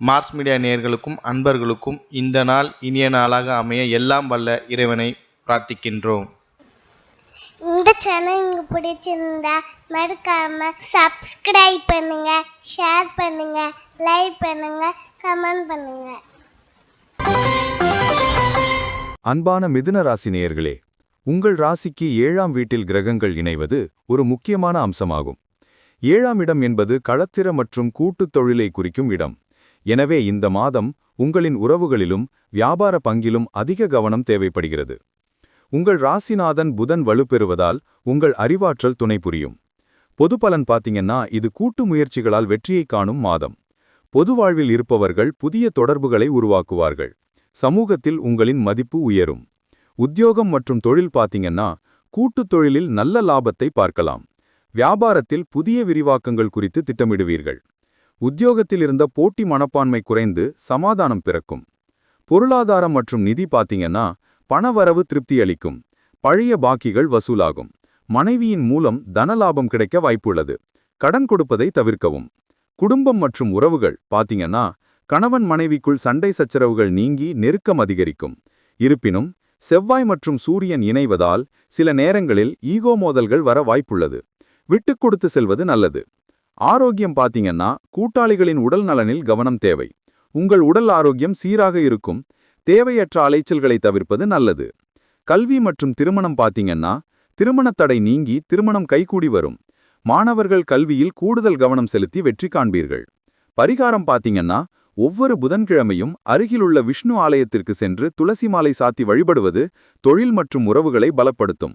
Mars media நேயர்களுக்கும் அன்பர்களுக்கும் இந்த நாள் இனிய நாளாக அமைய எல்லாம் வல்ல இறைவனை பிரார்த்திக்கின்றோம். இந்த சேனல் உங்களுக்கு பிடிச்சிருந்தா மறக்காம சப்ஸ்கிரைப் பண்ணுங்க ஷேர் பண்ணுங்க லைக் பண்ணுங்க கமெண்ட் பண்ணுங்க. அன்பான மிதுன ராசி நேயர்களே உங்கள் ராசிக்கு ஏழாம் வீட்டில் கிரகங்கள் இணைவது ஒரு முக்கியமான அம்சமாகும். ஏழாம் இடம் என்பது களத்திர மற்றும் கூட்டுத் தொழிலை குறிக்கும் இடம். எனவே இந்த மாதம் உங்களின் உறவுகளிலும் வியாபார பங்கிலும் அதிக கவனம் தேவைப்படுகிறது. உங்கள் ராசிநாதன் புதன் வலுப்பெறுவதால் உங்கள் அறிவாற்றல் துணை புரியும். பொது பலன் பார்த்தீங்கன்னா இது கூட்டு முயற்சிகளால் வெற்றியை காணும் மாதம். பொது வாழ்வில் இருப்பவர்கள் புதிய தொடர்புகளை உருவாக்குவார்கள். சமூகத்தில் உங்களின் மதிப்பு உயரும். உத்தியோகம் மற்றும் தொழில் பார்த்தீங்கன்னா கூட்டுத் தொழிலில் நல்ல லாபத்தை பார்க்கலாம். வியாபாரத்தில் புதிய விரிவாக்கங்கள் குறித்து திட்டமிடுவீர்கள். உத்தியோகத்தில் இருந்த போட்டி மனப்பான்மை குறைந்து சமாதானம் பிறக்கும். பொருளாதாரம் மற்றும் நிதி பார்த்தீங்கன்னா பணவரவு திருப்தி அளிக்கும். பழைய பாக்கிகள் வசூலாகும். மனைவியின் மூலம் தனலாபம் கிடைக்க வாய்ப்புள்ளது. கடன் கொடுப்பதை தவிர்க்கவும். குடும்பம் மற்றும் உறவுகள் பார்த்தீங்கன்னா கணவன் மனைவிக்குள் சண்டை சச்சரவுகள் நீங்கி நெருக்கம் அதிகரிக்கும். இருப்பினும் செவ்வாய் மற்றும் சூரியன் இணைவதால் சில நேரங்களில் ஈகோ மோதல்கள் வர வாய்ப்புள்ளது. விட்டுக் கொடுத்து செல்வது நல்லது. ஆரோக்கியம் பாத்தீங்கன்னா கூட்டாளிகளின் உடல் நலனில் கவனம் தேவை. உங்கள் உடல் ஆரோக்கியம் சீராக இருக்கும். தேவையற்ற அலைச்சல்களை தவிர்ப்பது நல்லது. கல்வி மற்றும் திருமணம் பார்த்தீங்கன்னா திருமணத் தடை நீங்கி திருமணம் கைகூடி வரும். மாணவர்கள் கல்வியில் கூடுதல் கவனம் செலுத்தி வெற்றி காண்பீர்கள். பரிகாரம் பாத்தீங்கன்னா ஒவ்வொரு புதன்கிழமையும் அருகிலுள்ள விஷ்ணு ஆலயத்திற்கு சென்று துளசி மாலை சாத்தி வழிபடுவது தொழில் மற்றும் உறவுகளை பலப்படுத்தும்.